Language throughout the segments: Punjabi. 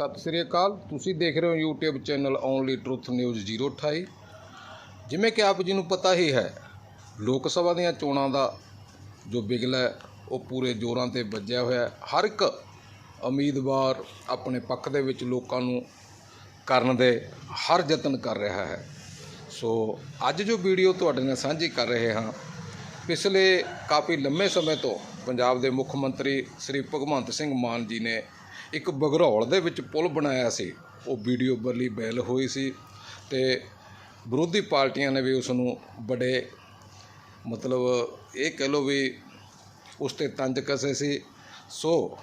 ਸਤਿ ਸ੍ਰੀ ਅਕਾਲ। ਤੁਸੀਂ ਦੇਖ ਰਹੇ ਹੋ YouTube channel only truth news 028 ਜਿਵੇਂ ਕਿ ਆਪ ਜੀ ਨੂੰ ਪਤਾ ਹੀ ਹੈ, ਲੋਕ ਸਭਾ ਦੀਆਂ ਚੋਣਾਂ ਦਾ ਜੋ ਬਿਗਲ ਹੈ, ਉਹ ਪੂਰੇ ਜ਼ੋਰਾਂ ਤੇ ਵੱਜਿਆ ਹੋਇਆ ਹਰ ਇੱਕ ਉਮੀਦਵਾਰ ਆਪਣੇ ਪੱਖ ਦੇ ਵਿੱਚ ਲੋਕਾਂ ਨੂੰ ਕਰਨ ਦੇ ਹਰ ਯਤਨ ਕਰ ਰਿਹਾ ਹੈ। ਸੋ ਅੱਜ ਜੋ ਵੀਡੀਓ ਤੁਹਾਡੇ ਨਾਲ ਸਾਂਝੀ ਕਰ ਰਹੇ ਹਾਂ, ਪਿਛਲੇ ਕਾਫੀ ਲੰਮੇ ਸਮੇਂ ਤੋਂ ਪੰਜਾਬ ਦੇ ਮੁੱਖ ਮੰਤਰੀ ਸ੍ਰੀ ਭਗਵੰਤ ਸਿੰਘ ਮਾਨ ਜੀ ਨੇ ਇੱਕ ਬਗਰੌਲ ਦੇ ਵਿੱਚ ਪੁਲ ਬਣਾਇਆ ਸੀ। ਉਹ ਵੀਡੀਓ ਬਰਲੀ ਬੈਲ ਹੋਈ ਸੀ ਤੇ ਵਿਰੋਧੀ ਪਾਰਟੀਆਂ ਨੇ ਵੀ ਉਸ ਨੂੰ ਬੜੇ ਮਤਲਬ ਇਹ ਕਹਿ ਲਓ ਵੀ ਉਸ ਤੇ ਤੰਜ ਕਸੇ ਸੀ। ਸੋ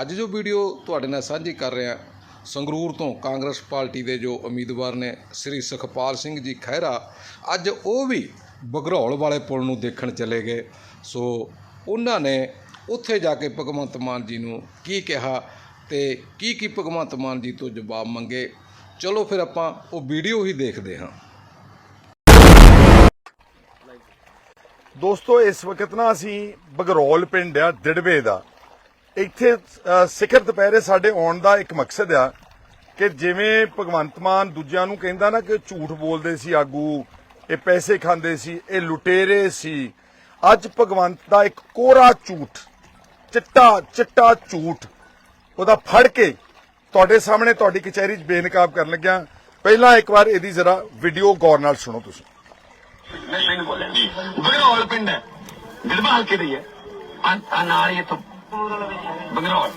ਅੱਜ ਜੋ ਵੀਡੀਓ ਤੁਹਾਡੇ ਨਾਲ ਸਾਂਝੀ ਕਰ ਰਿਹਾ, ਸੰਗਰੂਰ ਤੋਂ ਕਾਂਗਰਸ ਪਾਰਟੀ ਦੇ ਜੋ ਉਮੀਦਵਾਰ ਨੇ ਸ੍ਰੀ ਸੁਖਪਾਲ ਸਿੰਘ ਜੀ ਖਹਿਰਾ, ਅੱਜ ਉਹ ਵੀ ਬਗਰੌਲ ਵਾਲੇ ਪੁਲ ਨੂੰ ਦੇਖਣ ਚਲੇ ਗਏ। ਸੋ ਉਹਨਾਂ ਨੇ ਉੱਥੇ ਜਾ ਕੇ ਭਗਵੰਤ ਮਾਨ ਜੀ ਨੂੰ ਕੀ ਕਿਹਾ? ਤੇ ਕੀ ਕੀ ਭਗਵੰਤ ਮਾਨ ਜੀ ਤੋਂ ਜਵਾਬ ਮੰਗੇ? ਚਲੋ ਫਿਰ ਆਪਾਂ ਉਹ ਵੀਡੀਓ ਹੀ ਦੇਖਦੇ ਹਾਂ। ਦੋਸਤੋ, ਇਸ ਵਕਤ ਨਾ ਅਸੀਂ ਬਗਰੌਲ ਪਿੰਡ ਆ ਡਿੜਵੇ ਦਾ। ਇੱਥੇ ਸਿਖਰ ਦੁਪਹਿਰੇ ਸਾਡੇ ਆਉਣ ਦਾ ਇੱਕ ਮਕਸਦ ਆ ਕਿ ਜਿਵੇਂ ਭਗਵੰਤ ਮਾਨ ਦੂਜਿਆਂ ਨੂੰ ਕਹਿੰਦਾ ਨਾ ਕਿ ਝੂਠ ਬੋਲਦੇ ਸੀ ਆਗੂ, ਇਹ ਪੈਸੇ ਖਾਂਦੇ ਸੀ, ਇਹ ਲੁਟੇਰੇ ਸੀ। ਅੱਜ ਭਗਵੰਤ ਦਾ ਇੱਕ ਕੋਰਾ ਝੂਠ, ਚਿੱਟਾ ਚਿੱਟਾ ਝੂਠ ਉਹਦਾ ਫੜ ਕੇ ਤੁਹਾਡੇ ਸਾਹਮਣੇ ਤੁਹਾਡੀ ਕਚਹਿਰੀ 'ਚ ਬੇਨਕਾਬ ਕਰਨ ਲੱਗਿਆ, ਪਹਿਲਾਂ ਇੱਕ ਵਾਰ ਇਹਦੀ ਜ਼ਰਾ ਵੀਡੀਓ ਗੌਰ ਨਾਲ ਸੁਣੋ ਤੁਸੀਂ। ਨਹੀਂ ਮੈਨੂੰ ਬੋਲਿਆ ਜੀ ਬਗਰੌਲ ਪਿੰਡ ਹੈ। ਗਿਰਬਾ ਹਲਕੇ ਦੀ ਹੈ ਆ ਨਾਲ ਹੀ ਤੋਂ ਬਗਰੌਲ।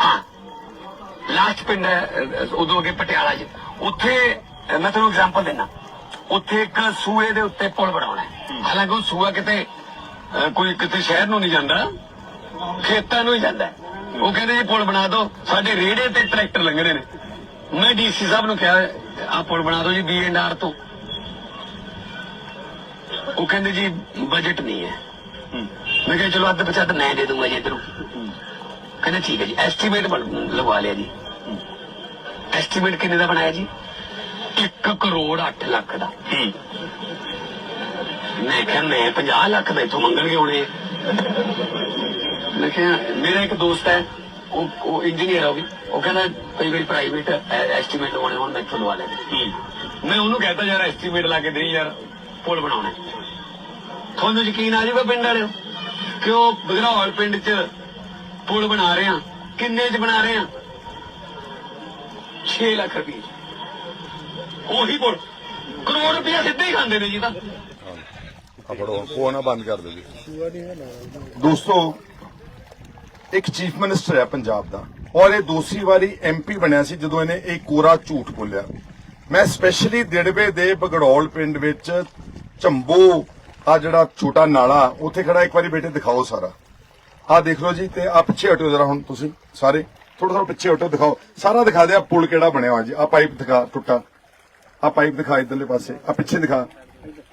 ਹਾਂ। ਲਾਸਟ ਪਿੰਡ ਹੈ ਉਦੋਂ ਅੱਗੇ ਪਟਿਆਲਾ ਚ। ਉੱਥੇ ਮੈਂ ਤੁਹਾਨੂੰ ਐਗਜ਼ਾਮਪਲ ਦੇਣਾ ਉੱਥੇ ਇੱਕ ਸੂਏ ਦੇ ਉੱਤੇ ਪੁਲ ਬਣਾਉਣਾ ਹੈ। ਹਾਲਾਂਕਿ ਉਹ ਸੂਆ ਕਿਤੇ ਕੋਈ ਕਿਤੇ ਸ਼ਹਿਰ ਨੂੰ ਨਹੀਂ ਜਾਂਦਾ। ਖੇਤਾਂ ਨੂੰ ਹੀ ਜਾਂਦਾ ਉਹ ਕਹਿੰਦੇ ਜੀ ਪੁਲ ਬਣਾ ਦਿਓ। ਸਾਡੇ ਰੇੜੇ ਤੇ ਟਰੈਕਟਰ ਲੰਘਣੇ ਨੇ। ਮੈਂ ਡੀਸੀ ਸਾਹਿਬ ਨੂੰ ਕਿਹਾ ਆ ਪੁਲ ਬਣਾ ਦਿਓ ਜੀ ਬੀ ਐਂਡ ਆਰ ਤੋਂ। ਉਹ ਕਹਿੰਦੇ ਜੀ ਬਜਟ ਨਹੀਂ ਹੈ। ਮੈਂ ਕਿਹਾ ਚਲੋ ਅੱਧ ਪਛਾਤ ਮੈਂ ਦੇ ਦੂੰਗਾ ਜੀ ਇਧਰੋਂ। ਕਹਿੰਦੇ ਠੀਕ ਹੈ ਜੀ ਐਸਟੀਮੇਟ ਲਗਵਾ ਲਿਆ ਜੀ। ਐਸਟੀਮੇਟ ਕਿੰਨੇ ਦਾ ਬਣਾਇਆ ਜੀ? 1 ਕਰੋੜ 8 ਲੱਖ ਦਾ। ਮੈਂ ਕਿਹਾ ਮੈਂ 50 ਲੱਖ ਦਾ ਇਥੋਂ ਮੰਗਣਗੇ ਹੁਣੇ। ਮੈਂ ਕਿਹਾ, ਮੇਰਾ ਇੱਕ ਦੋਸਤ ਹੈ, ਉਹ ਉਹ ਇੰਜੀਨੀਅਰ ਆ ਉਹ ਵੀ। ਉਹ ਕਹਿੰਦਾ, ਕਈ ਵਾਰੀ ਪ੍ਰਾਈਵੇਟ ਐਸਟੀਮੇਟ ਲਵਾਉਣੇ ਹੋਣ ਮੈਂ ਲਵਾ ਲੈਂਦਾ। ਮੈਂ ਉਹਨੂੰ ਕਹਿੰਦਾ ਯਾਰ ਐਸਟੀਮੇਟ ਲਾ ਕੇ ਦੇ ਯਾਰ, ਪੁਲ ਬਣਾਉਣਾ। ਤੁਹਾਨੂੰ ਯਕੀਨ ਆ ਜਾਊਗਾ ਪਿੰਡ ਵਾਲਿਓ? ਕਿ ਉਹ ਬਗਰੌਲ ਪਿੰਡ 'ਚ ਪੁਲ ਬਣਾ ਰਹੇ ਆ, ਕਿੰਨੇ 'ਚ ਬਣਾ ਰਹੇ ਆ? 6 ਲੱਖ ਰੁਪਏ ਉਹੀ ਪੁਲ। ਕਰੋੜ ਰੁਪਏ ਸਿੱਧੇ ਹੀ ਖਾਂਦੇ ਨੇ ਜੀ ਤਾਂ। ਆ ਫੜੋ ਉਹ ਨਾ ਬੰਦ ਕਰ ਦਿਓ ਜੀ ਦੋਸਤੋ ਇੱਕ ਚੀਫ ਮਿਨਿਸਟਰ ਹੈ ਪੰਜਾਬ ਦਾ ਔਰ ਇਹ ਦੂਸਰੀ ਵਾਰੀ ਐਮਪੀ ਬਣਿਆ ਸੀ ਜਦੋਂ ਇਹਨੇ ਇਹ ਕੋਰਾ ਝੂਠ ਬੋਲਿਆ। ਮੈਂ ਸਪੈਸ਼ਲੀ ਦਿੜਵੇ ਦੇ ਬਗੜੌਲ ਪਿੰਡ ਵਿੱਚ ਝੰਬੋ ਆ ਜਿਹੜਾ ਛੋਟਾ ਨਾਲਾ ਉੱਥੇ ਖੜਾ ਇੱਕ ਵਾਰੀ ਬੇਟੇ ਦਿਖਾਓ ਸਾਰਾ। ਆ ਦੇਖ ਲਓ ਜੀ ਤੇ ਆ ਪਿੱਛੇ ਹਟੋ ਜਰਾ ਹੁਣ ਤੁਸੀਂ ਸਾਰੇ। ਥੋੜਾ ਥੋੜਾ ਪਿੱਛੇ ਹਟੋ ਦਿਖਾਓ। ਸਾਰਾ ਦਿਖਾ ਦਿਆ ਪੁਲ ਕਿਹੜਾ ਬਣਿਆ ਹੋਇਆ ਜੀ? ਆ ਪਾਈਪ ਦਿਖਾ ਟੁੱਟਾ। ਆ ਪਾਈਪ ਦਿਖਾ ਇਧਰਲੇ ਪਾਸੇ ਆ ਪਿੱਛੇ ਦਿਖਾ।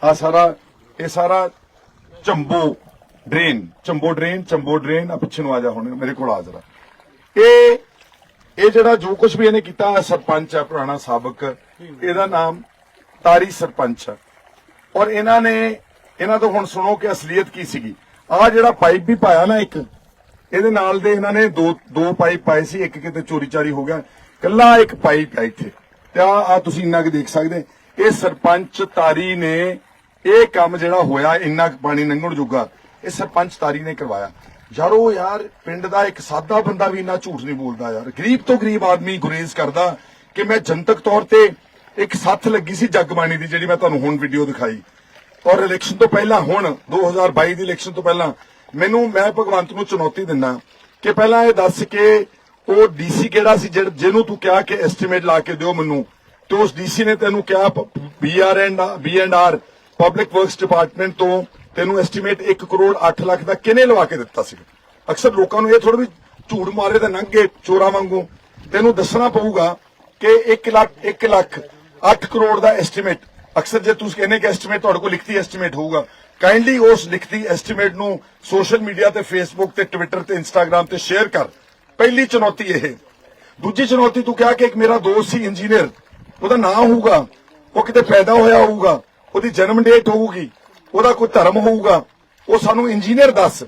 ਆ ਸਾਰਾ ਇਹ ਸਾਰਾ Chambo drain Chambo drain Chambo drain, ਆ ਪਿੱਛੇ ਨੂੰ ਆ ਜਾ ਹੁਣ, ਮੇਰੇ ਕੋਲ ਆ ਜਰਾ। ਇਹ ਇਹ ਜਿਹੜਾ ਜੋ ਕੁਝ ਵੀ ਇਹਨੇ ਕੀਤਾ ਸਰਪੰਚ ਹੈ ਪੁਰਾਣਾ ਸਾਬਕ। ਇਹਦਾ ਨਾਮ ਤਾਰੀ ਸਰਪੰਚ ਹੈ ਔਰ ਇਹਨਾਂ ਨੇ, ਇਹਨਾਂ ਤੋਂ ਹੁਣ ਸੁਣੋ ਕਿ ਅਸਲੀਅਤ ਕੀ ਸੀਗੀ। ਆ ਜਿਹੜਾ ਪਾਈਪ ਵੀ ਪਾਇਆ ਨਾ ਇੱਕ, ਇਹਦੇ ਨਾਲ ਦੇ ਇਹਨਾਂ ਨੇ ਦੋ ਦੋ ਪਾਈਪ ਪਾਏ ਸੀ, ਇੱਕ ਕਿਤੇ ਚੋਰੀ ਚਾਰੀ ਹੋ ਗਿਆ। ਕੱਲਾ ਇੱਕ ਪਾਈਪ ਹੈ ਇੱਥੇ। ਤੇ ਆ ਆ ਤੁਸੀਂ ਇੰਨਾ ਕਿ ਦੇਖ ਸਕਦੇ। ਇਹ ਸਰਪੰਚ ਤਾਰੀ ਨੇ ਇਹ ਕੰਮ ਜਿਹੜਾ ਹੋਇਆ, ਇੰਨਾ ਪਾਣੀ ਲੰਘਣ ਜੋਗਾ, ਇਹ ਸਰਪੰਚ ਤਾਰੀ ਨੇ ਕਰਵਾਇਆ। ਯਾਰੋ ਯਾਰ, ਪਿੰਡ ਦਾ ਇੱਕ ਸਾਦਾ ਬੰਦਾ ਵੀ ਇੰਨਾ ਝੂਠ ਨਹੀਂ ਬੋਲਦਾ ਯਾਰ। ਗਰੀਬ ਤੋਂ ਗਰੀਬ ਆਦਮੀ ਗੁਰੇਜ਼ ਕਰਦਾ ਕਿ ਮੈਂ ਜਨਤਕ ਤੌਰ ਤੇ ਇੱਕ ਸੱਥ ਲੱਗੀ ਸੀ ਜਗਬਾਣੀ ਦੀ, ਜਿਹੜੀ ਮੈਂ ਤੁਹਾਨੂੰ ਹੁਣ ਵੀਡੀਓ ਦਿਖਾਈ। ਔਰ ਇਲੈਕਸ਼ਨ ਤੋਂ ਪਹਿਲਾਂ, ਹੁਣ 2022 ਦੀ ਇਲੈਕਸ਼ਨ ਤੋਂ ਪਹਿਲਾਂ, ਮੈਨੂੰ, ਮੈਂ ਭਗਵੰਤ ਨੂੰ ਚੁਣੌਤੀ ਦਿੰਦਾ ਕਿ ਪਹਿਲਾਂ ਇਹ ਦੱਸ ਕੇ ਉਹ ਡੀਸੀ ਕਿਹੜਾ ਸੀ ਜਿਹਨੂੰ ਤੂੰ ਕਿਹਾ ਕਿ ਐਸਟੀਮੇਟ ਲਾ ਕੇ ਦਿਓ ਮੈਨੂੰ, ਤੇ ਉਸ ਡੀਸੀ ਨੇ ਤੈਨੂੰ ਕਿਹਾ BR and B and R public works department ਤੋਂ ਤੈਨੂੰ ਐਸਟੀਮੇਟ 1 ਕਰੋੜ 8 ਲੱਖ ਦਾ ਕਿਹਨੇ ਲਵਾ ਕੇ ਦਿੱਤਾ ਸੀ? ਅਕਸਰ ਲੋਕਾਂ ਨੂੰ ਇਹ ਥੋੜਾ ਵੀ ਝੂਠ ਮਾਰੇ ਤਾਂ ਨੰਗੇ ਚੋਰਾ ਵਾਂਗੂ। ਤੈਨੂੰ ਦੱਸਣਾ ਪਊਗਾ ਕਿ 1 ਲੱਖ 1 ਲੱਖ 8 ਕਰੋੜ ਦਾ ਐਸਟੀਮੇਟ ਅਕਸਰ ਜੇ ਤੁਸੀਂ ਕਹਿੰਦੇ ਕਿ ਐਸਟੀਮੇਟ ਤੁਹਾਡੇ ਕੋਲ ਲਿਖਤੀ ਐਸਟੀਮੇਟ ਹੋਊਗਾ। ਕਾਈਂਡਲੀ ਉਸ ਲਿਖਤੀ ਐਸਟੀਮੇਟ ਨੂੰ ਸੋਸ਼ਲ ਮੀਡੀਆ ਤੇ ਫੇਸਬੁੱਕ ਤੇ ਟਵਿੱਟਰ ਤੇ ਇੰਸਟਾਗ੍ਰam ਤੇ ਸ਼ੇਅਰ ਕਰ। ਪਹਿਲੀ ਚੁਣੌਤੀ ਇਹ। ਦੂਜੀ ਚੁਣੌਤੀ ਤੂੰ ਕਿਹਾ ਕਿ ਇੱਕ ਮੇਰਾ ਦੋਸਤ ਸੀ ਇੰਜੀਨੀਅਰ ਉਹਦਾ ਨਾਮ ਹੋਊਗਾ, ਉਹ ਕਿਤੇ ਪੈਦਾ ਹੋਇਆ ਹੋਊਗਾ। ਉਹਦੀ ਜਨਮ ਡੇਟ ਹੋਊਗੀ, ਉਹਦਾ ਕੋਈ ਧਰਮ ਹੋਊਗਾ, ਉਹ ਸਾਨੂੰ ਇੰਜੀਨੀਅਰ ਦੱਸ।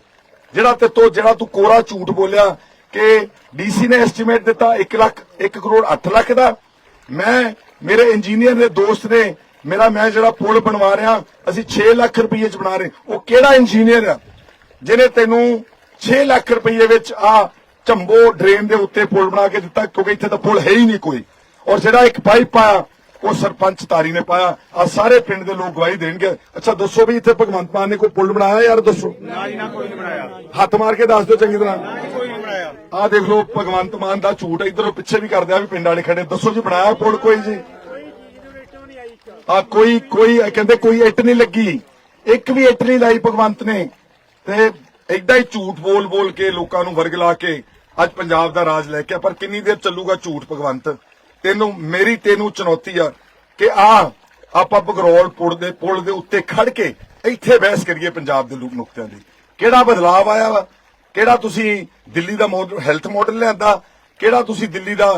ਜਿਹੜਾ ਤੇ ਤੋ, ਜਿਹੜਾ ਤੂੰ ਕੋਰਾ ਝੂਠ ਬੋਲਿਆ ਕਿ ਡੀਸੀ ਨੇ ਐਸਟੀਮੇਟ ਦਿੱਤਾ 1 ਲੱਖ 1 ਕਰੋੜ 8 ਲੱਖ ਦਾ। ਮੈਂ, ਮੇਰੇ ਇੰਜੀਨੀਅਰ ਦੇ ਦੋਸਤ ਨੇ, ਮੇਰਾ, ਮੈਂ ਜਿਹੜਾ ਪੁਲ ਬਣਵਾ ਰਿਹਾ, ਅਸੀਂ 6 ਲੱਖ ਰੁਪਏ ਚ ਬਣਾ ਰਹੇ। ਉਹ ਕਿਹੜਾ ਇੰਜੀਨੀਅਰ ਆ? ਜਿਹਨੇ ਤੈਨੂੰ 6 ਲੱਖ ਰੁਪਏ ਵਿੱਚ ਆ ਝੰਬੋ ਡਰੇਨ ਦੇ ਉੱਤੇ ਪੁਲ ਬਣਾ ਕੇ ਦਿੱਤਾ, ਕਿਉਂਕਿ ਇੱਥੇ ਤਾਂ ਪੁਲ ਹੈ ਹੀ ਨਹੀਂ ਕੋਈ। ਔਰ ਜਿਹੜਾ ਇੱਕ ਪਾਈਪ ਪਾਇਆ ਉਹ ਸਰਪੰਚ ਤਾਰੀ ਨੇ ਪਾਇਆ। ਆ ਸਾਰੇ ਪਿੰਡ ਦੇ ਲੋਕ ਗਵਾਹੀ ਦੇਣਗੇ। ਅੱਛਾ ਦੱਸੋ ਵੀ ਇੱਥੇ ਭਗਵੰਤ ਮਾਨ ਨੇ ਕੋਈ ਪੁਲ ਬਣਾਇਆ ਯਾਰ ਦੱਸੋ? ਨਾ ਜੀ ਨਾ ਕੋਈ ਨਹੀਂ ਬਣਾਇਆ। ਹੱਥ ਮਾਰ ਕੇ ਦੱਸ ਦਿਓ ਚੰਗੀ ਤਰ੍ਹਾਂ। ਕੋਈ ਨਹੀਂ ਬਣਾਇਆ। ਆਹ ਦੇਖ ਲਓ ਭਗਵੰਤ ਮਾਨ ਦਾ ਝੂਠ ਇਧਰੋਂ ਪਿੱਛੇ ਵੀ ਕਰਦੇ ਆ ਵੀ ਪਿੰਡ ਵਾਲੇ ਖੜੇ। ਦੱਸੋ ਜੀ ਬਣਾਇਆ ਪੁਲ ਕੋਈ ਜੀ? ਆ ਕੋਈ ਕੋਈ ਕਹਿੰਦੇ ਕੋਈ ਇੱਟ ਨਹੀਂ ਲੱਗੀ। ਇੱਕ ਵੀ ਇੱਟ ਨਹੀਂ ਲਾਈ ਭਗਵੰਤ ਨੇ। ਤੇ ਐਡਾ ਹੀ ਝੂਠ ਬੋਲ ਬੋਲ ਕੇ ਲੋਕਾਂ ਨੂੰ ਵਰਗਲਾ ਕੇ ਅੱਜ ਪੰਜਾਬ ਦਾ ਰਾਜ ਲੈ ਕੇ ਆ। ਪਰ ਕਿੰਨੀ ਦੇਰ ਚੱਲੂਗਾ ਝੂਠ ਭਗਵੰਤ? ਤੈਨੂੰ, ਮੇਰੀ ਤੈਨੂੰ ਚੁਣੌਤੀ ਆ ਕਿ ਆ, ਆਪਾਂ ਬਗਰੋਲ ਪੁਲ ਦੇ ਪੁਲ ਦੇ ਉੱਤੇ ਖੜ ਕੇ ਇੱਥੇ ਬਹਿਸ ਕਰੀਏ ਪੰਜਾਬ ਦੇ ਲੋਕ ਨੁਕਤਿਆਂ ਦੀ। ਕਿਹੜਾ ਬਦਲਾਅ ਆਇਆ ਵਾ? ਕਿਹੜਾ ਤੁਸੀਂ ਦਿੱਲੀ ਦਾ ਹੈਲਥ ਮਾਡਲ ਲਿਆਂਦਾ? ਕਿਹੜਾ ਤੁਸੀਂ ਦਿੱਲੀ ਦਾ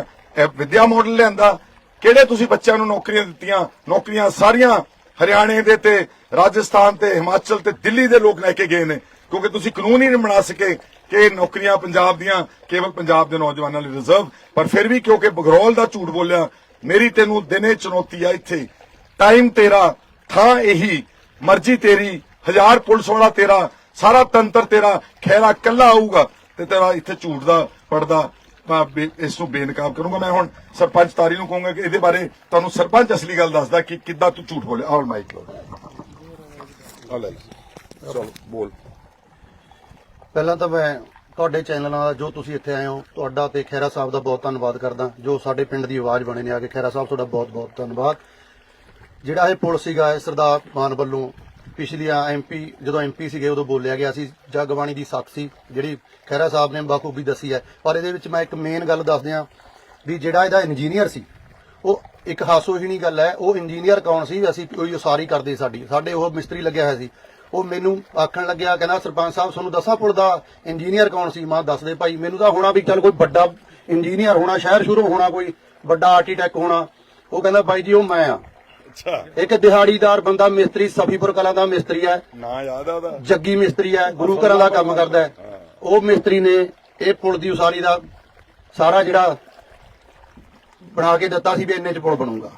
ਵਿਦਿਆ ਮਾਡਲ ਲਿਆਂਦਾ? ਕਿਹੜੇ ਤੁਸੀਂ ਬੱਚਿਆਂ ਨੂੰ ਨੌਕਰੀਆਂ ਦਿੱਤੀਆਂ? ਨੌਕਰੀਆਂ ਸਾਰੀਆਂ ਹਰਿਆਣੇ ਦੇ ਤੇ ਰਾਜਸਥਾਨ ਤੇ ਹਿਮਾਚਲ ਤੇ ਦਿੱਲੀ ਦੇ ਲੋਕ ਲੈ ਕੇ ਗਏ ਨੇ, ਕਿਉਂਕਿ ਤੁਸੀਂ ਕਾਨੂੰਨ ਹੀ ਨਹੀਂ ਬਣਾ ਸਕੇ ਕਿ ਇਹ ਨੌਕਰੀਆਂ ਪੰਜਾਬ ਦੀਆਂ ਕੇਵਲ ਪੰਜਾਬ ਦੇ ਨੌਜਵਾਨਾਂ ਲਈ ਰਿਜ਼ਰਵ ਪਰ ਫਿਰ ਵੀ ਕਿਉਂਕਿ ਬਗਰੌਲ ਦਾ ਝੂਠ ਬੋਲਿਆ, ਮੇਰੀ ਤੈਨੂੰ ਦਿਨੇ ਚੁਣੌਤੀ ਆ ਇੱਥੇ। ਟਾਈਮ ਤੇਰਾ, ਥਾਂ ਇਹੀ, ਮਰਜ਼ੀ ਤੇਰੀ, ਹਜ਼ਾਰ ਪੁਲਿਸ ਵਾਲਾ ਤੇਰਾ, ਸਾਰਾ ਤੰਤਰ ਤੇਰਾ ਖੈਰਾ ਕੱਲਾ ਆਊਗਾ ਤੇ ਤੇਰਾ ਇੱਥੇ ਝੂਠ ਦਾ, ਪਰਦਾ ਇਸ ਨੂੰ ਬੇਨਕਾਬ ਕਰੂੰਗਾ। ਮੈਂ ਹੁਣ ਸਰਪੰਚ ਤਾਰੀ ਨੂੰ ਕਹੂੰਗਾ ਕਿ ਇਹਦੇ ਬਾਰੇ ਤੁਹਾਨੂੰ ਸਰਪੰਚ ਅਸਲੀ ਗੱਲ ਦੱਸਦਾ ਕਿ ਕਿੱਦਾਂ ਤੂੰ ਝੂਠ ਬੋਲਿਆ। ਆਲ ਮਾਈਕ ਲੋ ਆ ਲੈ ਬੋਲ। ਪਹਿਲਾਂ ਤਾਂ ਮੈਂ ਤੁਹਾਡੇ ਚੈਨਲ ਨਾਲ ਜੋ ਤੁਸੀਂ ਇੱਥੇ ਆਏ ਹੋ, ਤੁਹਾਡਾ ਤੇ ਖੈਰਾ ਸਾਹਿਬ ਦਾ ਬਹੁਤ ਧੰਨਵਾਦ ਕਰਦਾ। ਜੋ ਸਾਡੇ ਪਿੰਡ ਦੀ ਆਵਾਜ਼ ਬਣੇ ਨੇ ਆ ਕੇ ਖੈਰਾ ਸਾਹਿਬ ਤੁਹਾਡਾ ਬਹੁਤ ਬਹੁਤ ਧੰਨਵਾਦ। ਜਿਹੜਾ ਇਹ ਪੁਲ ਸੀਗਾ, ਇਹ ਸਰਦਾਰ ਮਾਨ ਵੱਲੋਂ ਪਿਛਲੀਆਂ ਐਮਪੀ ਜਦੋਂ ਐਮਪੀ ਸੀਗੇ, ਉਦੋਂ ਬੋਲਿਆ ਗਿਆ ਸੀ, ਜਗਬਾਣੀ ਦੀ ਸੱਤ ਸੀ, ਜਿਹੜੀ ਖੈਰਾ ਸਾਹਿਬ ਨੇ ਬਾਖੂਬੀ ਦੱਸੀ ਹੈ। ਪਰ ਇਹਦੇ ਵਿੱਚ ਮੈਂ ਇੱਕ ਮੇਨ ਗੱਲ ਦੱਸ ਦਿਆਂ ਵੀ ਜਿਹੜਾ ਇਹਦਾ ਇੰਜੀਨੀਅਰ ਸੀ, ਉਹ ਇੱਕ ਹਾਸੋਹੀਣੀ ਗੱਲ ਹੈ, ਉਹ ਇੰਜੀਨੀਅਰ ਕੌਣ ਸੀ? ਅਸੀਂ ਕੋਈ ਉਸਾਰੀ ਕਰਦੇ ਸਾਡੀ। ਸਾਡੇ ਉਹ ਮਿਸਤਰੀ ਲੱਗਿਆ ਹੋਇਆ ਸੀ। ਉਹ ਮੈਨੂੰ ਆਖਣ ਲੱਗਿਆ ਕਹਿੰਦਾ ਸਰਪੰਚ ਸਾਹਿਬ ਤੁਹਾਨੂੰ ਦੱਸਾਂ ਪੁਲ ਦਾ ਇੰਜੀਨੀਅਰ ਕੌਣ ਸੀ? ਮੈਂ ਦੱਸ ਦੇ ਭਾਈ ਮੈਨੂੰ ਤਾਂ ਹੋਣਾ ਵੀ ਚੱਲ ਕੋਈ ਵੱਡਾ ਇੰਜੀਨੀਅਰ ਹੋਣਾ ਸ਼ਹਿਰ ਸ਼ੁਰੂ ਹੋਣਾ ਕੋਈ ਵੱਡਾ ਆਰਕੀਟੈਕਟ ਹੋਣਾ। ਉਹ ਕਹਿੰਦਾ ਬਾਈ ਜੀ ਉਹ ਮੈਂ ਆ। ਅੱਛਾ। ਇੱਕ ਦਿਹਾੜੀਦਾਰ ਬੰਦਾ ਮਿਸਤਰੀ ਸਫੀਪੁਰ ਕਲਾਂ ਦਾ ਮਿਸਤਰੀ ਹੈ। ਨਾ ਯਾਦ ਆ ਉਹਦਾ? ਜੱਗੀ ਮਿਸਤਰੀ ਹੈ ਗੁਰੂ ਘਰਾਂ ਦਾ ਕੰਮ ਕਰਦਾ ਹੈ। ਉਹ ਮਿਸਤਰੀ ਨੇ ਇਹ ਪੁਲ ਦੀ ਉਸਾਰੀ ਦਾ ਸਾਰਾ ਜਿਹੜਾ ਬਣਾ ਕੇ ਦਿੱਤਾ ਸੀ ਵੀ ਇੰਨੇ ਚ ਪੁਲ ਬਣੂਗਾ।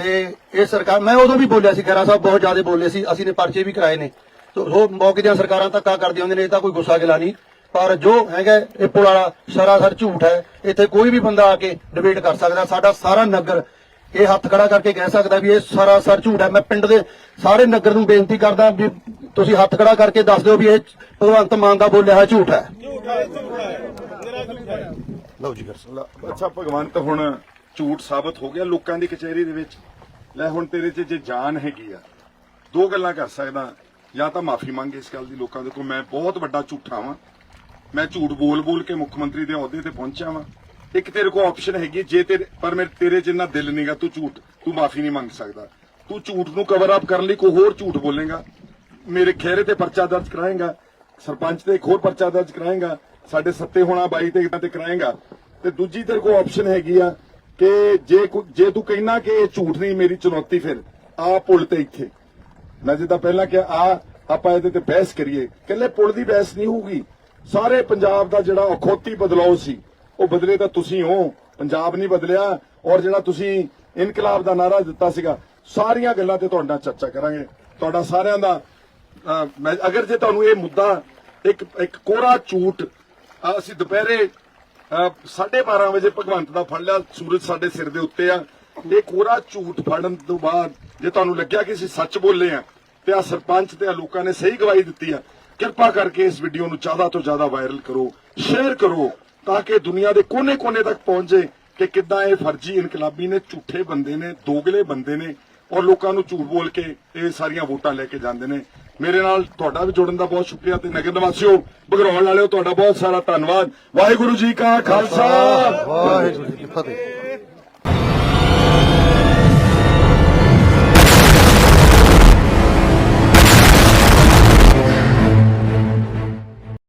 ਤੇ ਇਹ ਸਰਕਾਰ, ਮੈਂ ਉਦੋਂ ਵੀ ਬੋਲਿਆ ਸੀ ਖੈਰਾ ਸਾਹਿਬ ਬਹੁਤ ਜ਼ਿਆਦਾ ਬੋਲੇ ਸੀ, ਅਸੀਂ ਨੇ ਪਰਚੇ ਵੀ ਕਰਾਏ ਨੇ। ਤੇ ਉਹ ਮੌਕੇ ਦੀਆਂ ਸਰਕਾਰਾਂ ਧੱਕਾ ਕਰਦੀਆਂ ਹੁੰਦੀਆਂ ਨੇ, ਇਹ ਤਾਂ ਕੋਈ ਗੁੱਸਾ ਗਿਲਾ ਨਹੀਂ। ਪਰ ਜੋ ਹੈਗਾ ਇਹ ਪੁਲ ਵਾਲਾ, ਸਰਾਸਰ ਝੂਠ ਹੈ, ਇੱਥੇ ਕੋਈ ਵੀ ਬੰਦਾ ਆ ਕੇ ਡਿਬੇਟ ਕਰ ਸਕਦਾ, ਸਾਡਾ ਸਾਰਾ ਨਗਰ ਇਹ ਹੱਥ ਖੜਾ ਕਰਕੇ ਕਹਿ ਸਕਦਾ ਵੀ ਇਹ ਸਰਾਸਰ ਝੂਠ ਹੈ। ਮੈਂ ਪਿੰਡ ਦੇ ਸਾਰੇ ਨਗਰ ਨੂੰ ਬੇਨਤੀ ਕਰਦਾ ਵੀ ਤੁਸੀਂ ਹੱਥ ਖੜਾ ਕਰਕੇ ਦੱਸ ਦਿਓ ਵੀ ਇਹ ਭਗਵੰਤ ਮਾਨ ਦਾ ਬੋਲਿਆ ਹੋਇਆ ਝੂਠ ਹੈ। ਲਓ ਜੀ ਅੱਛਾ, ਭਗਵੰਤ ਹੁਣ ਝੂਠ ਸਾਬਤ ਹੋ ਗਿਆ ਲੋਕਾਂ ਦੀ ਕਚਹਿਰੀ ਦੇ ਵਿੱਚ। ਲੈ ਹੁਣ ਤੇਰੇ 'ਚ ਜੇ ਜਾਨ ਹੈਗੀ ਆ, ਦੋ ਗੱਲਾਂ ਕਰ ਸਕਦਾ, ਜਾਂ ਤਾਂ ਮਾਫੀ ਮੰਗ ਇਸ ਗੱਲ ਦੀ ਲੋਕਾਂ ਦੇ ਕੋਲ। ਮੈਂ ਬਹੁਤ ਵੱਡਾ ਝੂਠਾ ਵਾਂ। ਮੈਂ ਝੂਠ ਬੋਲ ਬੋਲ ਕੇ ਮੁੱਖ ਮੰਤਰੀ ਦੇ ਅਹੁਦੇ ਤੇ ਪਹੁੰਚਿਆ ਵਾਂ। ਇੱਕ ਤੇਰੇ ਕੋਲ ਆਪਸ਼ਨ ਹੈਗੀ ਜੇ ਤੇਰੇ ਪਰ ਮੇਰੇ ਤੇਰੇ 'ਚ ਦਿਲ ਨਹੀਂਗਾ ਤੂੰ ਝੂਠ ਤੂੰ ਮਾਫੀ ਨਹੀਂ ਮੰਗ ਸਕਦਾ। ਤੂੰ ਝੂਠ ਨੂੰ ਕਵਰ ਅਪ ਕਰਨ ਲਈ ਕੋਈ ਹੋਰ ਝੂਠ ਬੋਲੇਗਾ। ਮੇਰੇ ਖੇਰੇ ਤੇ ਪਰਚਾ ਦਰਜ ਕਰਾਏਗਾ। ਸਰਪੰਚ ਤੇ ਇੱਕ ਹੋਰ ਪਰਚਾ ਦਰਜ ਕਰਾਏਗਾ। ਸਾਡੇ ਸੱਤੇ ਹੋਣਾ, ਬਾਈ ਤੇ ਤੇ ਕਰਾਏਗਾ। ਤੇ ਦੂਜੀ ਤੇਰੇ ਕੋਲ ਆਪਸ਼ਨ ਹੈਗੀ ਆ ਕਿ ਜੇ ਜੇ ਤੂੰ ਕਹਿਣਾ ਕਿ ਇਹ ਝੂਠ ਨਹੀਂ, ਮੇਰੀ ਚੁਣੌਤੀ ਫਿਰ ਆ ਪੁਲ ਤੇ ਇੱਥੇ। ਮੈਂ ਜਿੱਦਾਂ ਪਹਿਲਾਂ ਕਿਹਾ, ਆ ਆਪਾਂ ਇਹਦੇ ਤੇ ਬਹਿਸ ਕਰੀਏ। ਕੱਲੇ ਪੁਲ ਦੀ ਬਹਿਸ ਨਹੀਂ ਹੋਊਗੀ। ਸਾਰੇ ਪੰਜਾਬ ਦਾ ਜਿਹੜਾ ਅਖੌਤੀ ਬਦਲਾਅ ਸੀ, ਉਹ ਬਦਲੇ ਤਾਂ ਤੁਸੀਂ ਹੋ। ਪੰਜਾਬ ਨਹੀਂ ਬਦਲਿਆ ਔਰ ਜਿਹੜਾ ਤੁਸੀਂ ਇਨਕਲਾਬ ਦਾ ਨਾਰਾ ਦਿੱਤਾ ਸੀਗਾ, ਸਾਰੀਆਂ ਗੱਲਾਂ ਤੇ ਤੁਹਾਡੇ ਨਾਲ ਚਰਚਾ ਕਰਾਂਗੇ। ਤੁਹਾਡਾ ਸਾਰਿਆਂ ਦਾ ਅਗਰ ਜੇ ਤੁਹਾਨੂੰ ਇਹ ਮੁੱਦਾ, ਇੱਕ ਇੱਕ ਕੋਰਾ ਝੂਠ ਅਸੀਂ ਦੁਪਹਿਰੇ 12:30 ਵਜੇ ਭਗਵੰਤ ਦਾ ਫੜ ਲਿਆ, ਸੂਰਜ ਸਾਡੇ ਸਿਰ ਦੇ ਉੱਤੇ ਆ। ਇਹ ਕੋਰਾ ਝੂਠ ਫੜਨ ਤੋਂ ਬਾਅਦ, ਜੇ ਤੁਹਾਨੂੰ ਲੱਗਿਆ ਕਿ ਅਸੀਂ ਸੱਚ ਬੋਲੇ ਆ, ਤੇ ਆ ਸਰਪੰਚ ਤੇ ਆ ਲੋਕਾਂ ਨੇ ਸਹੀ ਗਵਾਹੀ ਦਿੱਤੀ ਆ, ਕਿਰਪਾ ਕਰਕੇ ਇਸ ਵੀਡੀਓ ਨੂੰ ਜ਼ਿਆਦਾ ਤੋਂ ਜ਼ਿਆਦਾ ਵਾਇਰਲ ਕਰੋ ਸ਼ੇਅਰ ਕਰੋ, ਤਾਂ ਕਿ ਦੁਨੀਆ ਦੇ ਕੋਨੇ-ਕੋਨੇ ਤੱਕ ਪਹੁੰਚੇ ਕਿ ਕਿੱਦਾਂ ਇਹ ਫਰਜ਼ੀ ਇਨਕਲਾਬੀ ਨੇ, ਝੂਠੇ ਬੰਦੇ ਨੇ, ਦੋਗਲੇ ਬੰਦੇ ਨੇ, ਔਰ ਲੋਕਾਂ ਨੂੰ ਝੂਠ ਬੋਲ ਕੇ ਇਹ ਸਾਰੀਆਂ ਵੋਟਾਂ ਲੈ ਕੇ ਜਾਂਦੇ ਨੇ। ਮੇਰੇ ਨਾਲ ਤੁਹਾਡਾ ਵੀ ਜੁੜਨ ਦਾ ਬਹੁਤ ਸ਼ੁਕਰੀਆ ਤੇ ਨਗਰ ਨਿਵਾਸੀਓ, ਬਗਰੌਲ ਵਾਲਿਓ, ਤੁਹਾਡਾ ਬਹੁਤ ਸਾਰਾ ਧੰਨਵਾਦ। ਵਾਹਿਗੁਰੂ ਜੀ ਕਾ ਖਾਲਸਾ। ਵਾਹਿਗੁਰੂ ਜੀ ਕੀ ਫਤਿਹ।